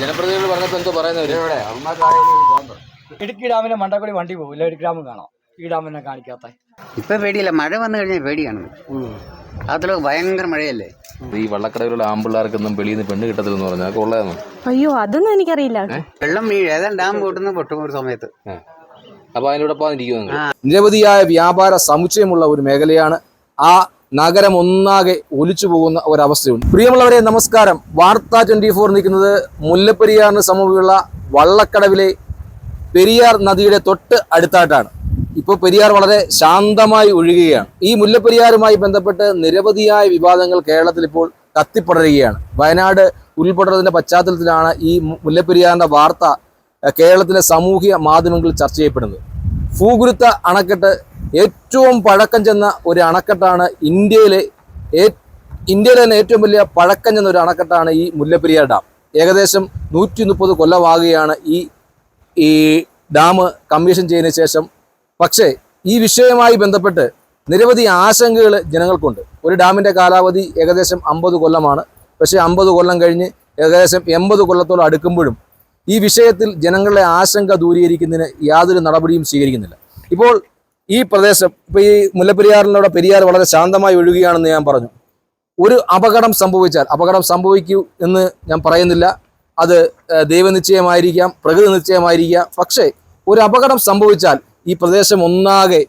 ജനപ്രതിനിധികൾ പറഞ്ഞപ്പോൾ എന്തോ പറയുന്നവര്? ഇടുക്കി ഡാമിന്റെ മണ്ടക്കുടി വണ്ടി പോകില്ല ഇടുക്കി ഡാമും കാണാം. ഈ ഡാമിനെ കാണിക്കാത്ത. ഇപ്പൊ പേടിയില്ല. മഴ വന്നു കഴിഞ്ഞാൽ പേടിയാണ്. അതിലോ ഭയങ്കര മഴയല്ലേ? ഈ വള്ളക്കടവിലുള്ള ആമ്പിള്ളേർക്കൊന്നും വെളിയിൽ നിന്ന് പെണ്ണ് കിട്ടത്തില്ലെന്ന് പറഞ്ഞാൽ കൊള്ളായിരുന്നു. അയ്യോ അതൊന്നും എനിക്കറിയില്ല. വെള്ളം ഈ ഏതാണ്ട് ഡാം പൊട്ടുന്ന പൊട്ടും ഒരു സമയത്ത്. അപ്പൊ അതിലൂടെ പോകാനിരിക്കുന്നു നിരവധിയായ വ്യാപാര സമുച്ചയമുള്ള ഒരു മേഖലയാണ് ആ നഗരം ഒന്നാകെ ഒലിച്ചു പോകുന്ന ഒരവസ്ഥയുണ്ട്. പ്രിയമുള്ളവരെ നമസ്കാരം. വാർത്ത ട്വന്റി ഫോർ നിൽക്കുന്നത് മുല്ലപ്പെരിയാറിന് സമീപമുള്ള വള്ളക്കടവിലെ പെരിയാർ നദിയുടെ തൊട്ട് അടുത്തായിട്ടാണ്. ഇപ്പോൾ പെരിയാർ വളരെ ശാന്തമായി ഒഴുകുകയാണ്. ഈ മുല്ലപ്പെരിയാറുമായി ബന്ധപ്പെട്ട് നിരവധിയായ വിവാദങ്ങൾ കേരളത്തിൽ ഇപ്പോൾ കത്തിപ്പടരുകയാണ്. വയനാട് ഉരുൾപൊട്ടലിന്റെ പശ്ചാത്തലത്തിലാണ് ഈ മുല്ലപ്പെരിയാറിന്റെ വാർത്ത കേരളത്തിലെ സാമൂഹിക മാധ്യമങ്ങളിൽ ചർച്ച ചെയ്യപ്പെടുന്നത്. ഭൂഗുരുത്ത അണക്കെട്ട് ഏറ്റവും പഴക്കം ചെന്ന ഒരു അണക്കെട്ടാണ് ഇന്ത്യയിലെ ഇന്ത്യയിലെ തന്നെ ഏറ്റവും വലിയ പഴക്കം ചെന്ന ഒരു അണക്കെട്ടാണ് ഈ മുല്ലപ്പെരിയാർ ഡാം. ഏകദേശം നൂറ്റി മുപ്പത് കൊല്ലമാകുകയാണ് ഈ ഈ ഡാം കമ്മീഷൻ ചെയ്തതിനു ശേഷം. പക്ഷേ ഈ വിഷയവുമായി ബന്ധപ്പെട്ട് നിരവധി ആശങ്കകൾ ജനങ്ങൾക്കുണ്ട്. ഒരു ഡാമിന്റെ കാലാവധി ഏകദേശം അമ്പത് കൊല്ലമാണ്. പക്ഷേ അമ്പത് കൊല്ലം കഴിഞ്ഞ് ഏകദേശം എൺപത് കൊല്ലത്തോളം അടുക്കുമ്പോഴും ഈ വിഷയത്തിൽ ജനങ്ങളുടെ ആശങ്ക ദൂരീകരിക്കുന്നതിന് യാതൊരു നടപടിയും സ്വീകരിക്കുന്നില്ല. ഇപ്പോൾ ഈ പ്രദേശം ഇപ്പോൾ ഈ മുല്ലപ്പെരിയാറിലൂടെ പെരിയാർ വളരെ ശാന്തമായി ഒഴുകുകയാണെന്ന് ഞാൻ പറഞ്ഞു. ഒരു അപകടം സംഭവിച്ചാൽ അപകടം സംഭവിക്കൂ എന്ന് ഞാൻ പറയുന്നില്ല. അത് ദൈവനിശ്ചയമായിരിക്കാം പ്രകൃതി നിശ്ചയമായിരിക്കാം. പക്ഷേ ഒരു അപകടം സംഭവിച്ചാൽ ഈ പ്രദേശം ഒന്നാകെ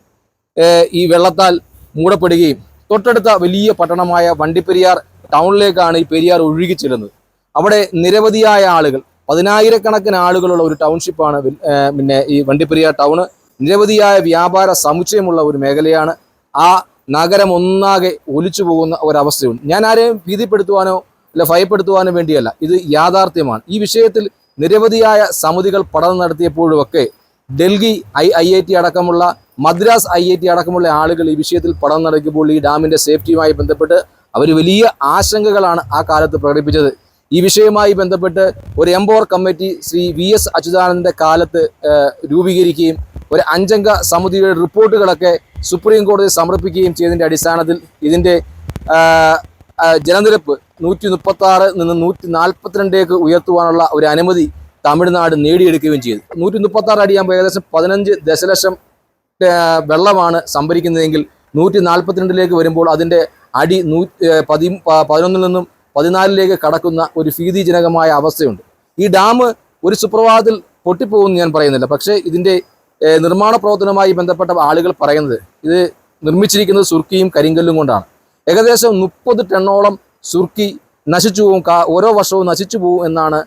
ഈ വെള്ളത്താൽ മൂടപ്പെടുകയും തൊട്ടടുത്ത വലിയ പട്ടണമായ വണ്ടിപ്പെരിയാർ ടൗണിലേക്കാണ് ഈ പെരിയാർ ഒഴുകി ചെല്ലുന്നത്. അവിടെ നിരവധിയായ ആളുകൾ പതിനായിരക്കണക്കിന് ആളുകളുള്ള ഒരു ടൗൺഷിപ്പാണ് പിന്നെ ഈ വണ്ടിപ്പെരിയാർ ടൗണ്. നിരവധിയായ വ്യാപാര സമുച്ചയമുള്ള ഒരു മേഖലയാണ്. ആ നഗരം ഒന്നാകെ ഒലിച്ചു പോകുന്ന ഒരവസ്ഥയുണ്ട്. ഞാൻ ആരെയും ഭീതിപ്പെടുത്തുവാനോ അല്ല ഭയപ്പെടുത്തുവാനോ വേണ്ടിയല്ല. ഇത് യാഥാർത്ഥ്യമാണ്. ഈ വിഷയത്തിൽ നിരവധിയായ സമിതികൾ പഠനം നടത്തിയപ്പോഴുമൊക്കെ Delhi I I I T അടക്കമുള്ള മദ്രാസ് ഐ ഐ ടി അടക്കമുള്ള ആളുകൾ ഈ വിഷയത്തിൽ പഠനം നടക്കുമ്പോൾ ഈ ഡാമിന്റെ സേഫ്റ്റിയുമായി ബന്ധപ്പെട്ട് അവർ വലിയ ആശങ്കകളാണ് ആ കാലത്ത് പ്രകടിപ്പിച്ചത്. ഈ വിഷയവുമായി ബന്ധപ്പെട്ട് ഒരു empower committee Shri V S അച്യുതാനന്ദന്റെ കാലത്ത് രൂപീകരിക്കുകയും ഒരു അഞ്ചംഗ സമിതിയുടെ റിപ്പോർട്ടുകളൊക്കെ സുപ്രീം കോടതി സമർപ്പിക്കുകയും ചെയ്തതിന്റെ അടിസ്ഥാനത്തിൽ ഇതിന്റെ ജലനിരപ്പ് നൂറ്റി മുപ്പത്തി ആറ് നിന്ന് നൂറ്റി നാൽപ്പത്തിരണ്ടേക്ക് ഉയർത്തുവാനുള്ള ഒരു അനുമതി തമിഴ്നാട് നേടിയെടുക്കുകയും ചെയ്തു. നൂറ്റി മുപ്പത്തി ആറ് അടിയാകുമ്പോൾ ഏകദേശം പതിനഞ്ച് ദശലക്ഷം വെള്ളമാണ് സംഭരിക്കുന്നതെങ്കിൽ നൂറ്റി നാൽപ്പത്തിരണ്ടിലേക്ക് വരുമ്പോൾ അതിന്റെ അടി നൂ പതി പതിനൊന്നിൽ നിന്നും പതിനാലിലേക്ക് കടക്കുന്ന ഒരു ഭീതിജനകമായ അവസ്ഥയുണ്ട്. ഈ ഡാം ഒരു സുപ്രഭാതത്തിൽ പൊട്ടിപ്പോകുമെന്ന് ഞാൻ പറയുന്നില്ല. പക്ഷേ ഇതിന്റെ ഏഹ്, നിർമ്മാണ പ്രവർത്തനവുമായി ബന്ധപ്പെട്ട ആളുകൾ പറയുന്നത് ഇത് നിർമ്മിച്ചിരിക്കുന്നത് സുർക്കിയും കരിങ്കല്ലും കൊണ്ടാണ്. ഏകദേശം മുപ്പത് ടണ്ണോളം സുർക്കി നശിച്ചു പോകും ഓരോ വർഷവും നശിച്ചു പോകും എന്നാണ്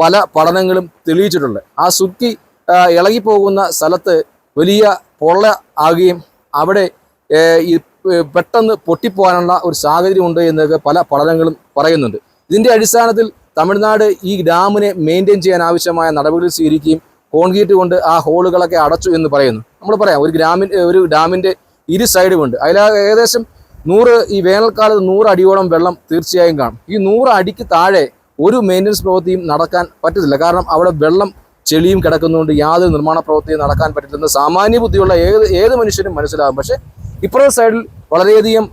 പല പഠനങ്ങളും തെളിയിച്ചിട്ടുള്ളത്. ആ സുർക്കി ഇളകിപ്പോകുന്ന സ്ഥലത്ത് വലിയ പൊള്ള ആകുകയും അവിടെ പെട്ടെന്ന് പൊട്ടിപ്പോകാനുള്ള ഒരു സാഹചര്യം ഉണ്ട് എന്നൊക്കെ പല പഠനങ്ങളും പറയുന്നുണ്ട്. ഇതിന്റെ അടിസ്ഥാനത്തിൽ തമിഴ്നാട് ഈ ഡാമിനെ മെയിന്റെയിൻ ചെയ്യാൻ ആവശ്യമായ നടപടികൾ സ്വീകരിക്കുകയും കോൺക്രീറ്റ് കൊണ്ട് ആ ഹോളുകളൊക്കെ അടച്ചു എന്ന് പറയുന്നു. നമ്മൾ പറയാം ഒരു ഗ്രാമിൻ ഒരു ഡാമിന്റെ ഇരു സൈഡും ഉണ്ട് അതിൽ ഏകദേശം നൂറ് ഈ വേനൽക്കാലത്ത് നൂറ് അടിയോളം വെള്ളം തീർച്ചയായും കാണും. ഈ നൂറ് അടിക്ക് താഴെ ഒരു മെയിന്റനൻസ് പ്രവൃത്തിയും നടക്കാൻ പറ്റത്തില്ല. കാരണം അവിടെ വെള്ളം ചെളിയും കിടക്കുന്നതുകൊണ്ട് യാതൊരു നിർമ്മാണ പ്രവൃത്തിയും നടക്കാൻ പറ്റില്ലെന്ന് സാമാന്യ ബുദ്ധിയുള്ള ഏത് ഏത് മനുഷ്യനും മനസ്സിലാകും. പക്ഷേ ഇപ്പുറത്തെ സൈഡിൽ വളരെയധികം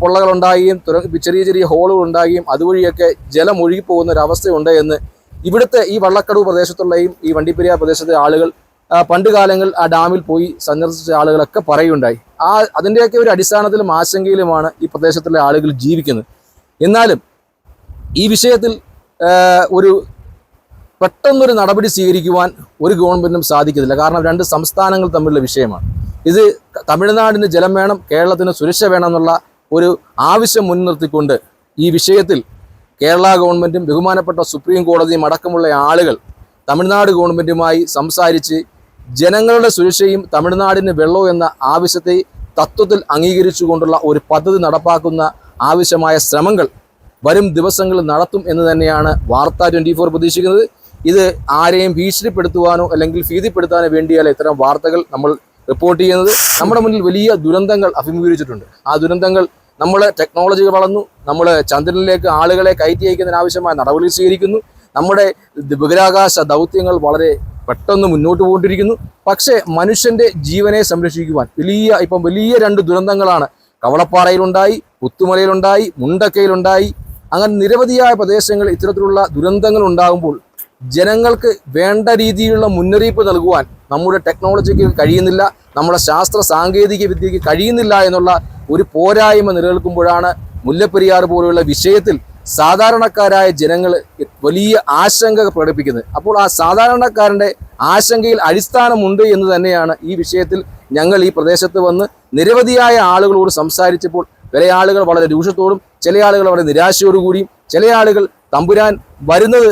പൊള്ളകളുണ്ടാകുകയും ചെറിയ ചെറിയ ഹോളുകൾ ഉണ്ടാകുകയും അതുവഴിയൊക്കെ ജലം ഒഴുകിപ്പോകുന്ന ഒരു അവസ്ഥയുണ്ട് എന്ന് ഇവിടുത്തെ ഈ വള്ളക്കടവ് പ്രദേശത്തുള്ളയും ഈ വണ്ടിപ്പെരിയാർ പ്രദേശത്തെ ആളുകൾ പണ്ട് കാലങ്ങളിൽ ആ ഡാമിൽ പോയി സന്ദർശിച്ച ആളുകളൊക്കെ പറയുണ്ടായി ആ അതിന്റെയൊക്കെ ഒരു അടിസ്ഥാനത്തിലും ആശങ്കയിലുമാണ് ഈ പ്രദേശത്തുള്ള ആളുകൾ ജീവിക്കുന്നത്. എന്നാലും ഈ വിഷയത്തിൽ ഒരു പെട്ടെന്നൊരു നടപടി സ്വീകരിക്കുവാൻ ഒരു ഗവൺമെന്റിനും സാധിക്കത്തില്ല. കാരണം രണ്ട് സംസ്ഥാനങ്ങൾ തമ്മിലുള്ള വിഷയമാണ്. ഇത് തമിഴ്നാടിന് ജലം വേണം കേരളത്തിന് സുരക്ഷ വേണമെന്നുള്ള ഒരു ആവശ്യം മുൻനിർത്തിക്കൊണ്ട് ഈ വിഷയത്തിൽ കേരള ഗവൺമെന്റും ബഹുമാനപ്പെട്ട സുപ്രീം കോടതിയും അടക്കമുള്ള ആളുകൾ തമിഴ്നാട് ഗവൺമെന്റുമായി സംസാരിച്ച് ജനങ്ങളുടെ സുരക്ഷയും തമിഴ്നാടിന് വെള്ളവും എന്ന ആവശ്യത്തെ തത്വത്തിൽ അംഗീകരിച്ചുകൊണ്ടുള്ള ഒരു പദ്ധതി നടപ്പാക്കുന്ന ആവശ്യമായ ശ്രമങ്ങൾ വരും ദിവസങ്ങളിൽ നടത്തും എന്ന് തന്നെയാണ് വാർത്ത ട്വന്റി ഫോർ പ്രതീക്ഷിക്കുന്നത്. ഇത് ആരെയും ഭീഷണിപ്പെടുത്തുവാനോ അല്ലെങ്കിൽ ഭീതിപ്പെടുത്താനോ വേണ്ടിയല്ല ഇത്തരം വാർത്തകൾ നമ്മൾ റിപ്പോർട്ട് ചെയ്യുന്നത്. നമ്മുടെ മുന്നിൽ വലിയ ദുരന്തങ്ങൾ അഭിമുഖീകരിച്ചിട്ടുണ്ട്. ആ ദുരന്തങ്ങൾ നമ്മൾ ടെക്നോളജി വളർന്നു നമ്മൾ ചന്ദ്രനിലേക്ക് ആളുകളെ കയറ്റി അയക്കുന്നതിനാവശ്യമായ നടപടി സ്വീകരിക്കുന്നു. നമ്മുടെ ബഹിരാകാശ ദൗത്യങ്ങൾ വളരെ പെട്ടെന്ന് മുന്നോട്ട് പോയിട്ടിരിക്കുന്നു പക്ഷേ മനുഷ്യന്റെ ജീവനെ സംരക്ഷിക്കുവാൻ വലിയ ഇപ്പം വലിയ രണ്ട് ദുരന്തങ്ങളാണ് കവളപ്പാറയിലുണ്ടായി പുത്തുമലയിലുണ്ടായി മുണ്ടക്കയിലുണ്ടായി. അങ്ങനെ നിരവധിയായ പ്രദേശങ്ങൾ ഇത്തരത്തിലുള്ള ദുരന്തങ്ങൾ ഉണ്ടാകുമ്പോൾ ജനങ്ങൾക്ക് വേണ്ട രീതിയിലുള്ള മുന്നറിയിപ്പ് നൽകുവാൻ നമ്മുടെ ടെക്നോളജിക്ക് കഴിയുന്നില്ല നമ്മുടെ ശാസ്ത്ര സാങ്കേതിക വിദ്യയ്ക്ക് കഴിയുന്നില്ല എന്നുള്ള ഒരു പോരായ്മ നിലനിൽക്കുമ്പോഴാണ് മുല്ലപ്പെരിയാർ പോലുള്ള വിഷയത്തിൽ സാധാരണക്കാരായ ജനങ്ങൾ വലിയ ആശങ്ക പ്രകടിപ്പിക്കുന്നത്. അപ്പോൾ ആ സാധാരണക്കാരന്റെ ആശങ്കയിൽ അടിസ്ഥാനമുണ്ട് എന്ന് തന്നെയാണ് ഈ വിഷയത്തിൽ ഞങ്ങൾ ഈ പ്രദേശത്ത് വന്ന് നിരവധിയായ ആളുകളോട് സംസാരിച്ചപ്പോൾ ചില ആളുകൾ വളരെ രൂക്ഷത്തോടും ചില ആളുകൾ വളരെ നിരാശയോടുകൂടിയും ചില ആളുകൾ തമ്പുരാൻ വരുന്നത്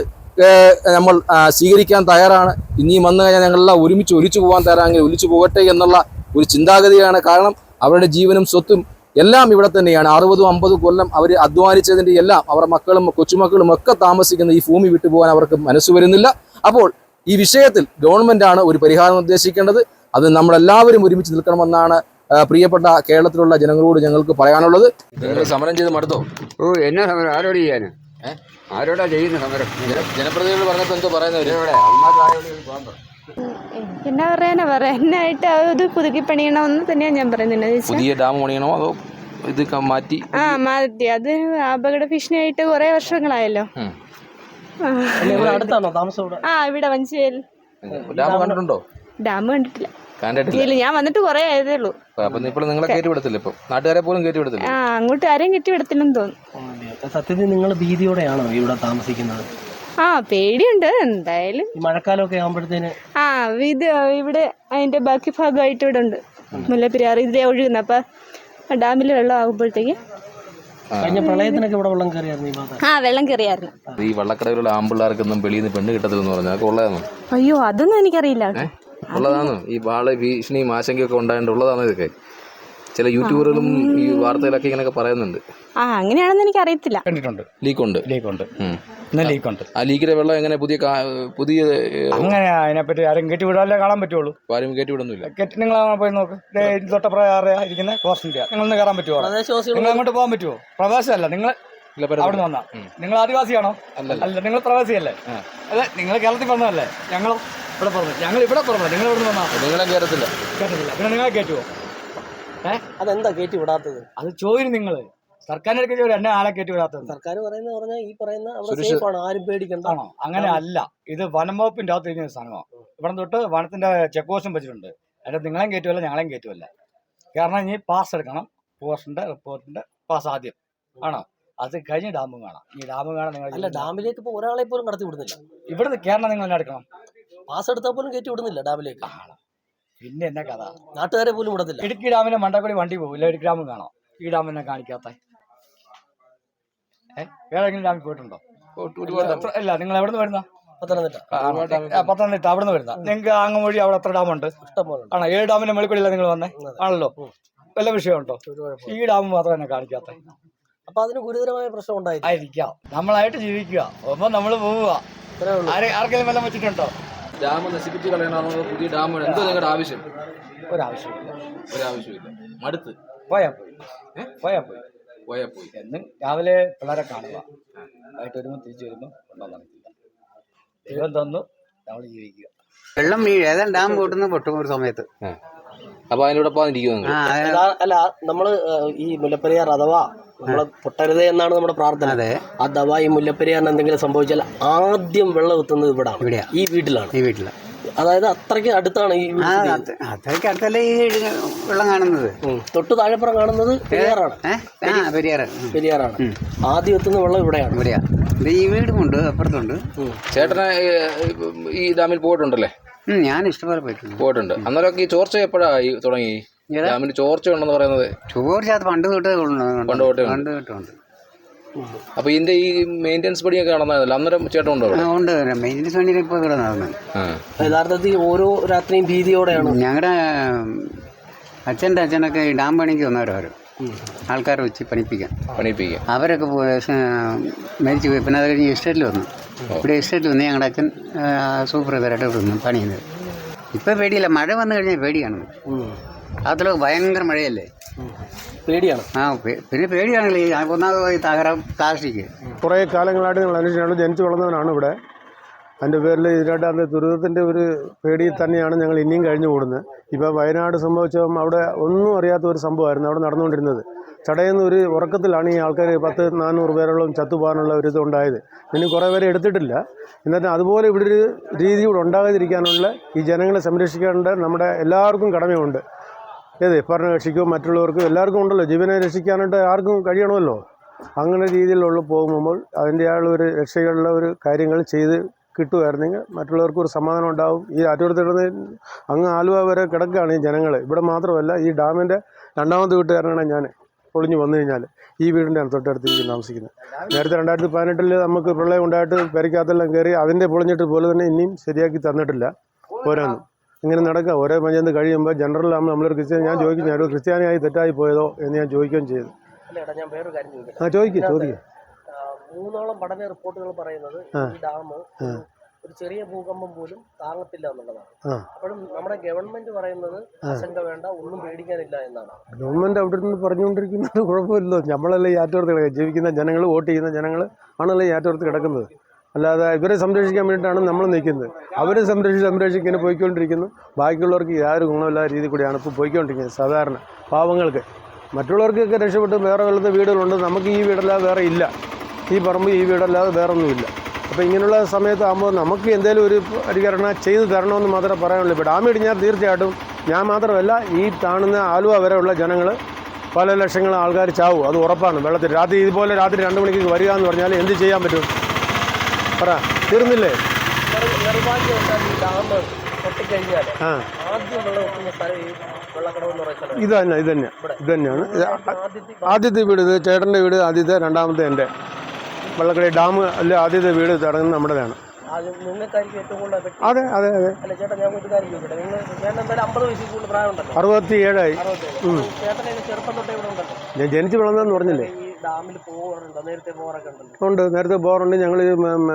നമ്മൾ സ്വീകരിക്കാൻ തയ്യാറാണ്. ഇനിയും വന്നു കഴിഞ്ഞാൽ ഞങ്ങളെല്ലാം ഒരുമിച്ച് ഒലിച്ചു പോകാൻ തയ്യാറാണെങ്കിൽ ഒലിച്ചു പോകട്ടെ എന്നുള്ള ഒരു ചിന്താഗതിയാണ്. കാരണം അവരുടെ ജീവനും സ്വത്തും എല്ലാം ഇവിടെ തന്നെയാണ്. അറുപതും അമ്പതും കൊല്ലം അവർ അധ്വാനിച്ചതിന്റെ എല്ലാം അവരുടെ മക്കളും കൊച്ചുമക്കളും ഒക്കെ താമസിക്കുന്ന ഈ ഭൂമി വിട്ടുപോകാൻ അവർക്ക് മനസ്സ് വരുന്നില്ല. അപ്പോൾ ഈ വിഷയത്തിൽ ഗവൺമെന്റാണ് ഒരു പരിഹാരം നിർദ്ദേശിക്കേണ്ടത് അത് നമ്മളെല്ലാവരും ഒരുമിച്ച് നിൽക്കണമെന്നാണ് പ്രിയപ്പെട്ട കേരളത്തിലുള്ള ജനങ്ങളോട് ഞങ്ങൾക്ക് പറയാനുള്ളത്. നിങ്ങൾ സമരം ചെയ്ത് മടുത്തോ? ഓ എന്നാ സമരം? ആരോട് ചെയ്യാന് ആരോടാ ചെയ്യുന്ന സമരം? ജനപ്രതിനിധികൾ പറഞ്ഞപ്പോൾ എന്തോ പറയുന്നവര്? എവിടെ അമ്മ പിന്നെ പറയാനാ? പറയാനായിട്ട് അത് പുതുക്കി പണിയണമെന്ന് തന്നെയാണ് ഞാൻ പറയുന്നത്. പുതിയ ഡാം പണിയണോ അതോ ഇത് മാറ്റി ആ മാറ്റി. അത് അപകട ഭീഷണിയായിട്ട് കുറെ വർഷങ്ങളായല്ലോ. ആ. ഇവിടെ വഞ്ചിയിൽ. ഡാം കണ്ടിട്ടുണ്ടോ? ഡാം കണ്ടിട്ടില്ല. ഞാൻ വന്നിട്ട് കുറെ ആയതേ ഉള്ളൂ. അപ്പൊ ഇപ്പോൾ നിങ്ങളെ കയറ്റി വിടത്തില്ല ഇപ്പൊ? നാട്ടുകാരെ പോലും കയറ്റി വിടത്തില്ല? അങ്ങോട്ട് ആരെയും വിടത്തില്ലെന്ന് തോന്നുന്നു. സത്യത്തിൽ നിങ്ങൾ ഭീതിയോടെയാണോ ഇവിടെ താമസിക്കുന്നത്? ആ പേടിയുണ്ട്. എന്തായാലും. ഈ മഴക്കാലമൊക്കെ ആകുമ്പോഴത്തേന് ആ ഇത് ഇവിടെ അതിന്റെ ബാക്കി ഭാഗമായിട്ട് ഇവിടെ ഉണ്ട്. മുല്ലപ്പെരിയാർ ഇതിലെ ഒഴുകുന്ന. അപ്പൊ ഡാമിൽ വെള്ളം ആകുമ്പോഴത്തേക്ക് കഴിഞ്ഞ പ്രളയത്തിനൊക്കെ ഇവിടെ വെള്ളം കയറിയായിരുന്നു ഈ ഭാഗത്ത്. ആ വെള്ളം കയറിയായിരുന്നു. ഈ വള്ളക്കടവിലുള്ള ആമ്പിള്ളേർക്കൊന്നും വെളിയിൽ നിന്ന് പെണ്ണ് കിട്ടത്തില്ലെന്ന് പറഞ്ഞു അതൊക്കെ ഉള്ളതാണോ അയ്യോ അതൊന്നും എനിക്കറിയില്ല. ഉള്ളതാണോ ഈ വാള ഭീഷണിയും ആശങ്കയൊക്കെ ഉണ്ടായതുകൊണ്ട് ഉള്ളതാണോ ഇതൊക്കെ? ചില യൂട്യൂബറുകളും ഈ വാർത്തയിലൊക്കെ ഇങ്ങനെയൊക്കെ പറയുന്നുണ്ട്. ആ അങ്ങനെയാണെന്ന് എനിക്ക് അറിയത്തില്ല കണ്ടിട്ടുണ്ട്. ലീക്കുണ്ട്. ലീക്കുണ്ട്. ഉം. ഇന്ന് ലീക്കുണ്ട്? ആ ലീക്കിലെ വെള്ളം എങ്ങനെ പുതിയ കാ- പുതിയ അങ്ങനെ അതിനെപ്പറ്റി ആരും കെട്ടി വിടാല്ലേ കാണാൻ പറ്റുള്ളൂ. ആരും കയറ്റി വിടുന്നില്ല. കെട്ടി നിങ്ങൾ പോയി നോക്ക്. ദേ ഇത് തൊട്ടപ്രകാരം ഇരിക്കുന്ന കോസ്റ്റിന്റെ നിങ്ങളൊന്ന് കയറാൻ പറ്റുമോ നിങ്ങൾ അങ്ങോട്ട് പോകാൻ പറ്റുമോ പ്രവാസിയല്ല നിങ്ങൾ ഇല്ല പറ്റത്തില്ല. അവിടെ നിന്ന് വന്നാ. നിങ്ങൾ ആദിവാസിയാണോ? അല്ല നിങ്ങൾ പ്രവാസിയല്ലേ? അതെ നിങ്ങൾ കേരളത്തിൽ പറഞ്ഞതല്ലേ ഞങ്ങൾ ഇവിടെ പറഞ്ഞു ഞങ്ങൾ ഇവിടെ പറഞ്ഞു നിങ്ങൾ ഇവിടെ വന്നാ? നിങ്ങളെ കയറത്തില്ല കേട്ടില്ല പിന്നെ നിങ്ങളെ കയറ്റുമോ അതെന്താ കയറ്റി വിടാത്തത്? അത് ചോദിച്ചു നിങ്ങൾ സർക്കാരിന്റെ ചോദിച്ചു ചോദിക്കും എന്നെ ആളെ കയറ്റി വിടാത്തത്? സർക്കാർ പറയുന്നത് പറഞ്ഞാൽ ഈ പറയുന്ന അവിടെ ആണ് ആരും പേടിക്കണ്ട. ആണോ? അങ്ങനെ അല്ല. ഇത് വനം വകുപ്പിന്റെ അകത്ത് ഇരിക്കുന്ന സാധനമാണ് ഇവിടെ തൊട്ട് വനത്തിന്റെ ചെക്ക് പോസ്റ്റും വെച്ചിട്ടുണ്ട്. അതിന്റെ നിങ്ങളെയും കയറ്റുമല്ല ഞങ്ങളെയും കയറ്റുമല്ല കാരണം ഇനി പാസ് എടുക്കണം. പോസ്റ്റിന്റെ റിപ്പോർട്ടിന്റെ പാസ് ആദ്യം. ആണോ? അത് കഴിഞ്ഞ് ഡാമും കാണാം. ഈ ഡാമും കാണാൻ നിങ്ങൾ അല്ല ഡാമിലേക്ക് ഇപ്പൊ ഒരാളെ പോലും കടത്തി വിടുന്നില്ല. ഇവിടുന്ന് കയറണം നിങ്ങൾ എന്നെ എടുക്കണം പാസ് എടുത്താൽ പോലും കയറ്റി വിടുന്നില്ല ഡാമിലേക്ക് ആണ്? പിന്നെ എന്നെ കഥ? നാട്ടുകാരെ പോലും വിടത്തില്ല. ഇടുക്കി ഡാമിന്റെ മണ്ടക്കൊടി വണ്ടി പോകില്ല ഇടുക്കി ഡാമും കാണാം. ഈ ഡാമിനെ കാണിക്കാത്ത. വേറെങ്കിലും ഏതെങ്കിലും ഡാമിൽ പോയിട്ടുണ്ടോ? അല്ല ഇല്ല നിങ്ങൾ എവിടെ നിന്ന് വരുന്ന? പത്തനംതിട്ട. പത്തനംതിട്ട അവിടെ നിന്ന് വരുന്ന നിങ്ങൾക്ക് അങ്ങ് വഴി അവിടെ എത്ര ഡാമുണ്ട്. ആണോ? ഏഴ് ഡാമിന്റെ മേളിക്കൂടിയല്ല നിങ്ങൾ വന്നേ? ആണല്ലോ. വല്ല വിഷയമുണ്ടോ? ഒരു ഈ ഡാം മാത്രം എന്നെ കാണിക്കാത്ത. അപ്പൊ അതിന് ഗുരുതരമായ പ്രശ്നം ഉണ്ടായി ആയിരിക്കാം. നമ്മളായിട്ട് ജീവിക്കുക. അപ്പൊ നമ്മൾ പോവുക. ഇത്രേ ഉള്ളൂ. ആർക്കെങ്കിലും വല്ലതും വെച്ചിട്ടുണ്ടോ ഡാം നശിപ്പിച്ച് കളയണോ പുതിയ ഡാം എന്തോ നിങ്ങളുടെ ആവശ്യം? ഒരാവശ്യമില്ല. ഒരാവശ്യമില്ല. മടുത്ത്? പോയാ പോയി. ഏ? പോയാ പോയി. പോയാ പോയി. എന്നും രാവിലെ പിള്ളേരെ കാണുക. വൈകിട്ട് വരുമ്പോൾ തിരിച്ചു വരുമ്പോൾ ഒന്നും നടക്കില്ല. ദൈവം തന്നു. നമ്മൾ ജീവിക്കുക. വെള്ളം വീഴ്. ഏതാണ്ട് ഡാം പൊട്ടുന്ന പൊട്ടും ഒരു സമയത്ത്. അപ്പൊ അതിനോടൊപ്പം അല്ല നമ്മൾ ഈ മുല്ലപ്പെരിയാർ അഥവാ നമ്മൾ പൊട്ടരുത് എന്നാണ് നമ്മുടെ പ്രാർത്ഥന. അതെ. ആ ഈ മുല്ലപ്പെരിയാറിന് എന്തെങ്കിലും സംഭവിച്ചാൽ ആദ്യം വെള്ളം എത്തുന്നത് ഇവിടാണ്. ഇവിടെയാണ് ഈ വീട്ടിലാണ്. ഈ വീട്ടിൽ. അതായത് അത്രയ്ക്ക് അടുത്താണ് ഈ വീട് ആ അത് അത്രയ്ക്ക് അടുത്തല്ലേ ഈ വെള്ളം കാണുന്നത്? ഉം. തൊട്ട് താഴെപ്പുറം കാണുന്നത് പെരിയാറാണ്. ആ പെരിയാറ്. ഉം. പെരിയാറാണ്. ആദ്യം എത്തുന്ന വെള്ളം ഇവിടെയാണ്. ഇവിടെയാ. ഇത് ഈ വീടുമുണ്ട് അപ്പുറത്തുണ്ട്. ചേട്ടനെ ഏഹ്, ഈ ഡാമിൽ പോയിട്ടുണ്ടല്ലേ? ഉം, ഞാൻ ഇഷ്ടംപോലെ പോയിട്ടുണ്ട്. പോയിട്ടുണ്ട്. അന്നേരമൊക്കെ ഈ ചോർച്ച എപ്പോഴാ തുടങ്ങി? ഡാമിൽ ചോർച്ച ഉണ്ടെന്ന് പറയുന്നത്. ചോർച്ച അത് പണ്ട് തൊട്ടേ പണ്ട് തൊട്ടേ. പണ്ട് തൊട്ടേ ഉണ്ട് അപ്പൊ ഇതിന്റെ ഈ മെയിന്റെനൻസ് പണിയൊക്കെ നടന്നതല്ല അന്നേരം ചേട്ടൻ ഉണ്ടോ ഉണ്ട്. മെയിന്റെനൻസ് വണ്ടി ഇപ്പോൾ ഇവിടെ നടന്നത് യഥാർത്ഥത്തിൽ ഓരോ രാത്രിയും ഭീതിയോടെയാണ്? ഞങ്ങളുടെ അച്ഛന്റെ അച്ഛനൊക്കെ ഈ ഡാം പണിക്ക് വന്നവരവർ ആൾക്കാരെ വെച്ച് പണിപ്പിക്കാം പണിപ്പിക്കാം അവരൊക്കെ പോയി മരിച്ചു പോയി. പിന്നെ അത് കഴിഞ്ഞ് എസ്റ്റേറ്റിൽ വന്നു. ഇവിടെ എസ്റ്റേറ്റിൽ വന്ന് ഞങ്ങളുടെ അച്ഛൻ സൂപ്പർവൈസറായിട്ട് ഇവിടെ വന്നു പണിയുന്നത്. ഇപ്പം പേടിയില്ല. മഴ വന്നു കഴിഞ്ഞാൽ പേടിയാണ്. അതിലൊക്കെ ഭയങ്കര മഴയല്ലേ? പേടിയാണ്. ആ പിന്നെ പേടിയാണല്ലേ ഒന്നാമത് ഈ തകര പ്ലാസ്റ്റിക്. കുറേ കാലങ്ങളായിട്ട് ഞങ്ങൾ അന്വേഷിച്ചാണ് ജനിച്ചു വളർന്നവനാണ് ഇവിടെ. അതിന്റെ പേരിൽ ഇതിനായിട്ട് അത് ദുരിതത്തിന്റെ ഒരു പേടി തന്നെയാണ് ഞങ്ങൾ ഇനിയും കഴിഞ്ഞു കൂടുന്നത്. ഇപ്പോൾ വയനാട് സംഭവിച്ചപ്പം അവിടെ ഒന്നും അറിയാത്ത ഒരു സംഭവമായിരുന്നു അവിടെ നടന്നുകൊണ്ടിരുന്നത്. ചടയുന്ന ഒരു ഉറക്കത്തിലാണ് ഈ ആൾക്കാർ പത്ത് നാനൂറ് പേരോളം ചത്തുപോകാനുള്ള ഒരു ഇത് ഉണ്ടായത്. ഇനി കുറേ പേരെ എടുത്തിട്ടില്ല. എന്നിട്ട് അതുപോലെ ഇവിടെ ഒരു രീതി കൂടെ ഉണ്ടാകാതിരിക്കാനുള്ള ഈ ജനങ്ങളെ സംരക്ഷിക്കേണ്ട നമ്മുടെ എല്ലാവർക്കും കടമയുണ്ട്. ഏത് ഭരണകക്ഷിക്കും മറ്റുള്ളവർക്കും എല്ലാവർക്കും ഉണ്ടല്ലോ. ജീവനെ രക്ഷിക്കാനായിട്ട് ആർക്കും കഴിയണമല്ലോ. അങ്ങനെ രീതിയിലുള്ള പോകുമ്പോൾ അതിന്റെ ഒരു രക്ഷയുള്ള ഒരു കാര്യങ്ങൾ ചെയ്ത് കിട്ടുമായിരുന്നെങ്കിൽ മറ്റുള്ളവർക്ക് ഒരു സമാധാനം ഉണ്ടാവും. ഈ ആറ്റുപുറത്തിടുന്ന അങ്ങ് ആലുവ വരെ കിടക്കുകയാണ് ഈ ജനങ്ങൾ. ഇവിടെ മാത്രമല്ല ഈ ഡാമിന്റെ രണ്ടാമത്തെ വീട്ടുകാരനാണ് ഞാൻ. പൊളിഞ്ഞു വന്നു കഴിഞ്ഞാൽ ഈ വീടിന്റെ തൊട്ടടുത്തേക്ക് താമസിക്കുന്നത്. നേരത്തെ രണ്ടായിരത്തി പതിനെട്ടിൽ നമുക്ക് പ്രളയം ഉണ്ടായിട്ട് പെരയ്ക്കകത്തെല്ലാം കയറി അതിന്റെ പൊളിഞ്ഞിട്ട് പോലെ തന്നെ ഇനിയും ശരിയാക്കി തന്നിട്ടില്ല. ഓരോന്നും ഇങ്ങനെ നടക്കുക. ഓരോ പഞ്ചായത്ത് കഴിയുമ്പോൾ ജനറൽ ജനറലാകുമ്പോൾ നമ്മളൊരു ക്രിസ്ത്യാനി ഞാൻ ചോദിക്കും ഞാനൊരു ക്രിസ്ത്യാനിയായി തെറ്റായി പോയതോ? എന്ന് ഞാൻ ചോദിക്കുകയും ചെയ്തു ഞാൻ വേറൊരു കാര്യം ചോദിക്കട്ടെ. ആ ചോദിക്കും ചോദിക്കും. ആ, മൂന്നോളം പഠന റിപ്പോർട്ടുകൾ പറയുന്നത്. ഈ ഡാം ഒരു ചെറിയ ഭൂകമ്പം പോലും താങ്ങത്തില്ല എന്നുള്ളതാണ്. അപ്പോഴും നമ്മുടെ ഗവൺമെന്റ് പറയുന്നത് ആശങ്ക വേണ്ട ഒന്നും പേടിക്കാനില്ല എന്നാണ്. ഗവൺമെന്റ് അവിടെ നിന്ന് പറഞ്ഞുകൊണ്ടിരിക്കുന്നത് കുഴപ്പമില്ലല്ലോ. നമ്മളല്ലേ ഈ ആറ്റോർത്ത് കിടക്കുക. ജീവിക്കുന്ന ജനങ്ങൾ വോട്ട് ചെയ്യുന്ന ജനങ്ങൾ ആണല്ലോ ഈ ആറ്റോർത്ത് കിടക്കുന്നത്. അല്ലാതെ ഇവരെ സംരക്ഷിക്കാൻ വേണ്ടിയിട്ടാണ് നമ്മൾ നിൽക്കുന്നത്. അവരെ സംരക്ഷിച്ച് സംരക്ഷിക്കുന്ന പോയിക്കൊണ്ടിരിക്കുന്നു. ബാക്കിയുള്ളവർക്ക് യാതൊരു ഗുണമില്ലാത്ത രീതിയിൽ കൂടിയാണ് ഇപ്പോൾ പോയിക്കൊണ്ടിരിക്കുന്നത് സാധാരണ പാവങ്ങൾക്ക്. മറ്റുള്ളവർക്കൊക്കെ രക്ഷപ്പെട്ട് വേറെ വല്ലത്തെ വീടുകളുണ്ട്. നമുക്ക് ഈ വീടല്ലാതെ വേറെ ഇല്ല. ഈ പറമ്പ് ഈ വീടല്ലാതെ വേറെ ഒന്നുമില്ല അപ്പോൾ ഇങ്ങനെയുള്ള സമയത്താകുമ്പോൾ നമുക്ക് എന്തെങ്കിലും ഒരു പരികരണ ചെയ്തു തരണമെന്ന് മാത്രമേ പറയാനുള്ളൂ. ഇപ്പോൾ ഡാം ഇടിഞ്ഞാൽ തീർച്ചയായിട്ടും ഞാൻ മാത്രമല്ല ഈ കാണുന്ന ആലുവ വരെയുള്ള ജനങ്ങൾ പല ലക്ഷങ്ങൾ ആൾക്കാർ ചാവും. അത് ഉറപ്പാണ്. വെള്ളത്തിൽ രാത്രി ഇതുപോലെ രാത്രി രണ്ട് മണിക്ക് വരിക എന്ന് പറഞ്ഞാൽ എന്ത് ചെയ്യാൻ പറ്റും? പറ തീർന്നില്ലേ? ഇത് തന്നെ ഇത് തന്നെ ഇത് തന്നെയാണ് ആദ്യത്തെ വീട്. ഇത് ചേട്ടന്റെ വീട് ആദ്യത്തെ രണ്ടാമത്തെ എന്റെ വെള്ളക്കടി ഡാം അല്ലെ ആദ്യത്തെ വീട് തുടങ്ങുന്നത് നമ്മുടേതാണ്. അതെ അതെ അതെ. അറുപത്തി ഏഴായി ഞാൻ ജനിച്ചു വളർന്നതെന്ന് പറഞ്ഞില്ലേ? ഡാമിൽ പോകാറുണ്ടോ നേരത്തെ ഉണ്ടല്ലോ. ഉണ്ട്. നേരത്തെ പോകാറുണ്ട് ഞങ്ങൾ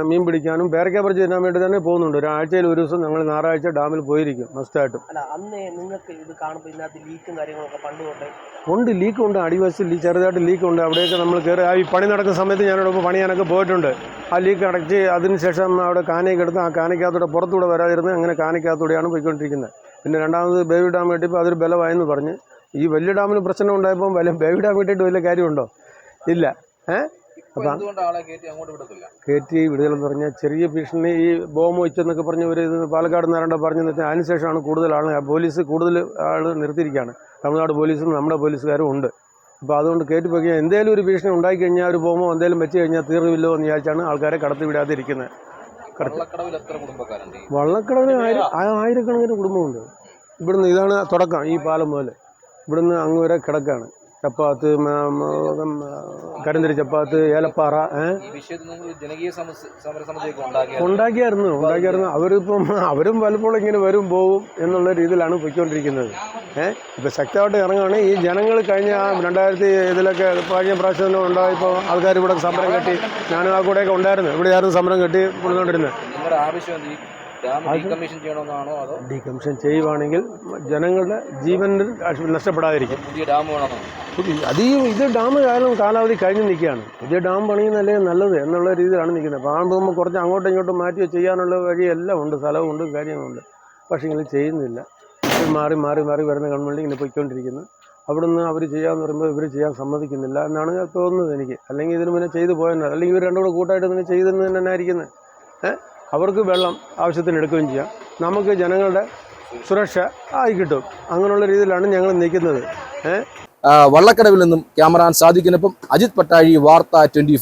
മീൻ പിടിക്കാനും പേരക്ക പറിച്ച് തിന്നാൻ വേണ്ടി തന്നെ പോകുന്നുണ്ട്. ഒരാഴ്ചയിൽ ഒരു ദിവസം ഞങ്ങൾ ഞായറാഴ്ച ഡാമിൽ പോയിരിക്കും മസ്റ്റായിട്ടും അല്ല അന്ന് നിങ്ങൾക്ക് ഇത് കാണുമ്പോൾ ഇതിനകത്ത് ലീക്കും കാര്യങ്ങളൊക്കെ പണ്ട് തൊട്ടേ? ഉണ്ട്. ലീക്ക് ഉണ്ട്. അടിവശത്ത് ലീ ചെറുതായിട്ട് ലീക്ക് ഉണ്ട്. അവിടെയൊക്കെ നമ്മൾ കയറി ആ ഈ പണി നടക്കുന്ന സമയത്ത് ഞാനവിടെ പണിയാനൊക്കെ പോയിട്ടുണ്ട്. ആ ലീക്ക് അടച്ച് അതിനുശേഷം അവിടെ കാനയൊക്കെ എടുത്ത് ആ കാനയ്ക്കകത്തൂടെ പുറത്തൂടെ വരാതിരുന്ന് അങ്ങനെ കാനയ്ക്കകത്തൂടെയാണ് പോയിക്കൊണ്ടിരിക്കുന്നത് പിന്നെ രണ്ടാമത് ബേബി ഡാം കെട്ടിയപ്പോൾ അതൊരു ബലമായെന്ന് പറഞ്ഞ്. ഈ വലിയ ഡാമിന് പ്രശ്നം ഉണ്ടായപ്പോൾ വലിയ ബേബി ഡാം കെട്ടിയിട്ട് വലിയ കാര്യമുണ്ടോ? ഇല്ല. ഏഹ് കയറ്റി കയറ്റി വിടുതലെന്ന് പറഞ്ഞാൽ ചെറിയ ഭീഷണി ഈ ബോംബ് വെച്ചെന്നൊക്കെ പറഞ്ഞ് ഒരു ഇത് പാലക്കാട് നിരണ്ട പറഞ്ഞു വെച്ചാൽ അതിനുശേഷമാണ് കൂടുതൽ ആൾ പോലീസ് കൂടുതൽ ആൾ നിർത്തിയിരിക്കുകയാണ്. തമിഴ്നാട് പോലീസും നമ്മുടെ പോലീസുകാരും ഉണ്ട്. അപ്പോൾ അതുകൊണ്ട് കയറ്റി പോയി എന്തെങ്കിലും ഒരു ഭീഷണി ഉണ്ടായി കഴിഞ്ഞാൽ ഒരു ബോംബോ എന്തെങ്കിലും വെച്ച് കഴിഞ്ഞാൽ തീർന്നില്ലോ എന്ന് വിചാരിച്ചാണ് ആൾക്കാരെ കടത്തി വിടാതിരിക്കുന്നത്. കള്ളക്കടവിൽ എത്ര കുടുംബക്കാരുണ്ട്? ഈ വള്ളക്കടവിന് ആയിരം ആയിരക്കണക്കിന് കുടുംബമുണ്ട്. ഇവിടുന്ന് ഇതാണ് തുടക്കം ഈ പാലം മുതൽ ഇവിടുന്ന് അങ്ങ് വരെ കിടക്കാണ്. ചപ്പാത്ത് കരിന്തിരി ചപ്പാത്ത് ഏലപ്പാറ ഉണ്ടാക്കിയായിരുന്നു ഉണ്ടാക്കിയായിരുന്നു. അവരിപ്പം അവരും പലപ്പോഴും ഇങ്ങനെ വരും പോവും എന്നുള്ള രീതിയിലാണ് പൊയ്ക്കൊണ്ടിരിക്കുന്നത്. ഏഹ് ഇപ്പം ശക്തമായിട്ട് ഇറങ്ങുകയാണ് ഈ ജനങ്ങൾ കഴിഞ്ഞ രണ്ടായിരത്തി ഇതിലൊക്കെ കഴിഞ്ഞ പ്രാവശ്യം ഉണ്ടായപ്പോൾ ആൾക്കാർ ഇവിടെ സമരം കെട്ടി ഞാനും ആ കൂടെയൊക്കെ ഉണ്ടായിരുന്നു. ഇവിടെ ആയിരുന്നു സമരം കെട്ടി കൊണ്ടുകൊണ്ടിരുന്നത് ആവശ്യം ഡീകമ്മീഷൻ ചെയ്യുവാണെങ്കിൽ ജനങ്ങളുടെ ജീവൻ നഷ്ടപ്പെടാതിരിക്കും. പുതിയ ഡാം അത് ഈ ഇത് ഡാം കാരണം കാലാവധി കഴിഞ്ഞ് നിൽക്കുകയാണ്. പുതിയ ഡാം പണിയുന്നല്ലേ നല്ലത് എന്നുള്ള രീതിയിലാണ് നിൽക്കുന്നത്. അപ്പോൾ ആണ് പോകുമ്പോൾ കുറച്ച് അങ്ങോട്ടും ഇങ്ങോട്ടും മാറ്റി ചെയ്യാനുള്ള വഴിയെല്ലാം ഉണ്ട് സ്ഥലമുണ്ട് കാര്യങ്ങളുണ്ട്. പക്ഷേ ഇങ്ങനെ ചെയ്യുന്നില്ല. മാറി മാറി മാറി വരുന്ന ഗവൺമെന്റ് ഇങ്ങനെ പോയിക്കൊണ്ടിരിക്കുന്നു. അവിടെ നിന്ന് അവർ ചെയ്യാമെന്ന് പറയുമ്പോൾ ഇവർ ചെയ്യാൻ സമ്മതിക്കുന്നില്ല എന്നാണ് തോന്നുന്നത് എനിക്ക്. അല്ലെങ്കിൽ ഇതിന് മുന്നേ ചെയ്തു പോയെന്നാണ്. അല്ലെങ്കിൽ ഇവർ രണ്ടും കൂടെ കൂട്ടായിട്ട് ഇങ്ങനെ ചെയ്തെന്ന് തന്നെ ആയിരിക്കുന്നത്. ഏഹ്? അവർക്ക് വെള്ളം ആവശ്യത്തിന് എടുക്കുകയും ചെയ്യാം. നമുക്ക് ജനങ്ങളുടെ സുരക്ഷ ആയി കിട്ടും. അങ്ങനെയുള്ള രീതിയിലാണ് ഞങ്ങൾ നിൽക്കുന്നത്. വള്ളക്കടവിൽ നിന്നും ക്യാമറാൻ സാധിക്കുന്നപ്പം അജിത് പട്ടാഴി വാർത്ത ട്വന്റി